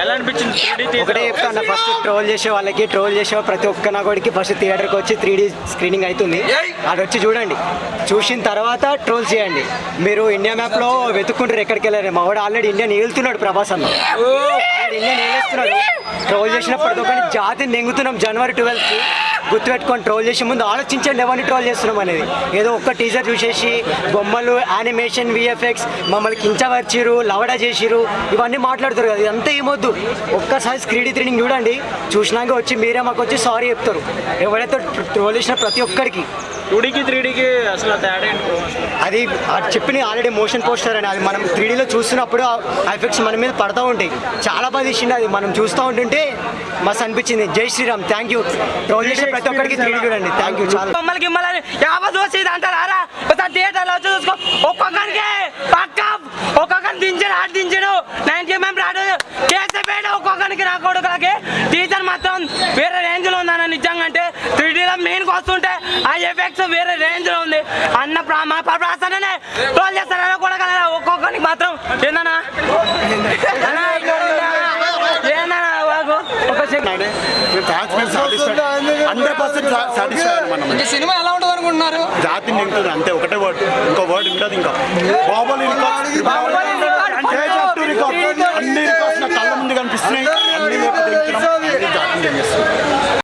ఎలా అనిపించింది 3D theatre ఒకటే చెప్తాను ఫస్ట్ ట్రోల్ చేసే వాళ్ళకి ట్రోల్ చేసే ప్రతి ఒక్క నాగోడికి ఫస్ట్ థియేటర్కి వచ్చి త్రీ డీ స్క్రీనింగ్ అవుతుంది. అది వచ్చి చూడండి. చూసిన తర్వాత ట్రోల్ చేయండి. మీరు ఇండియా మ్యాప్లో వెతుక్కుంటారు ఎక్కడికి వెళ్ళారు? మా వాడు ఆల్రెడీ ఇండియా నిలుతున్నాడు ప్రభాస్ అన్న. ఇండియా నిలుస్తున్నాడు. ట్రోల్ చేసిన ప్రతి ఒక్కరిని జాతిని నెంగుతున్నాం జనవరి ట్వెల్త్కి గుర్తుపెట్టుకొని ట్రోల్ చేసే ముందు ఆలోచించండి ఎవరిని ట్రోల్ చేస్తున్నాం అనేది. ఏదో ఒక్క టీజర్ చూసేసి బొమ్మలు యానిమేషన్ విఎఫ్ఎక్స్ మమ్మల్ని కించవర్చిరు లవడా చేసిరు ఇవన్నీ మాట్లాడుతారు కదా. ఇదంతా ఏమొద్దు. ఒక్కసారి స్క్రీడీ త్రీనింగ్ చూడండి. చూసినాక వచ్చి మీరే మాకు వచ్చి సారీ చెప్తారు. ఎవరైతే ట్రోల్ చేసిన ప్రతి ఒక్కరికి. టూడీకి త్రీడీకి అసలు తేడా? అది అది చెప్పిన ఆల్రెడీ మోషన్ పోస్టర్ అని అది మనం త్రీడీలో చూస్తున్నప్పుడు ఆ ఎఫెక్ట్స్ మన మీద పడతా ఉంటాయి. చాలా బాగా తీసింది అది మనం చూస్తూ ఉంటుంటే మస్తు అనిపించింది. జై శ్రీరామ్ థ్యాంక్ యూ ట్రోల్ చేసిన ప్రతి ఒక్కరికి త్రీడీ చూడండి. థ్యాంక్ యూ చాలా. బొమ్మలకి గిమ్మలని యాభై చూసి ఇది అంటారా ఒకసారి థియేటర్లో వచ్చి చూసుకో. ఒక్కొక్కరికి పక్క ఒక్కొక్కరిని దించాడు ఆడు దించాడు. నైన్టీ ఎంఎం రాడు. కేసీపేట ఒక్కొక్కరికి నా కొడుకులకి. టీచర్ మాత్రం వేరే వస్తుంటే ఆ ఎఫెక్ట్స్ వేరే రేంజ్లో ఉంది. అన్న మా ట్రోల్ చేస్తారని కూడా కదా ఒక్కొక్కరికి మాత్రం. ఏందన్నా? సినిమా ఎలా ఉంటుంది అనుకుంటున్నారు? జాతి నింటుంది అంతే. ఒకటే వర్డ్ ఇంకో వర్డ్ ఉంటుంది ఇంకా. బాబోలి అన్ని కళ్ళ ముందు కనిపిస్తున్నాయి.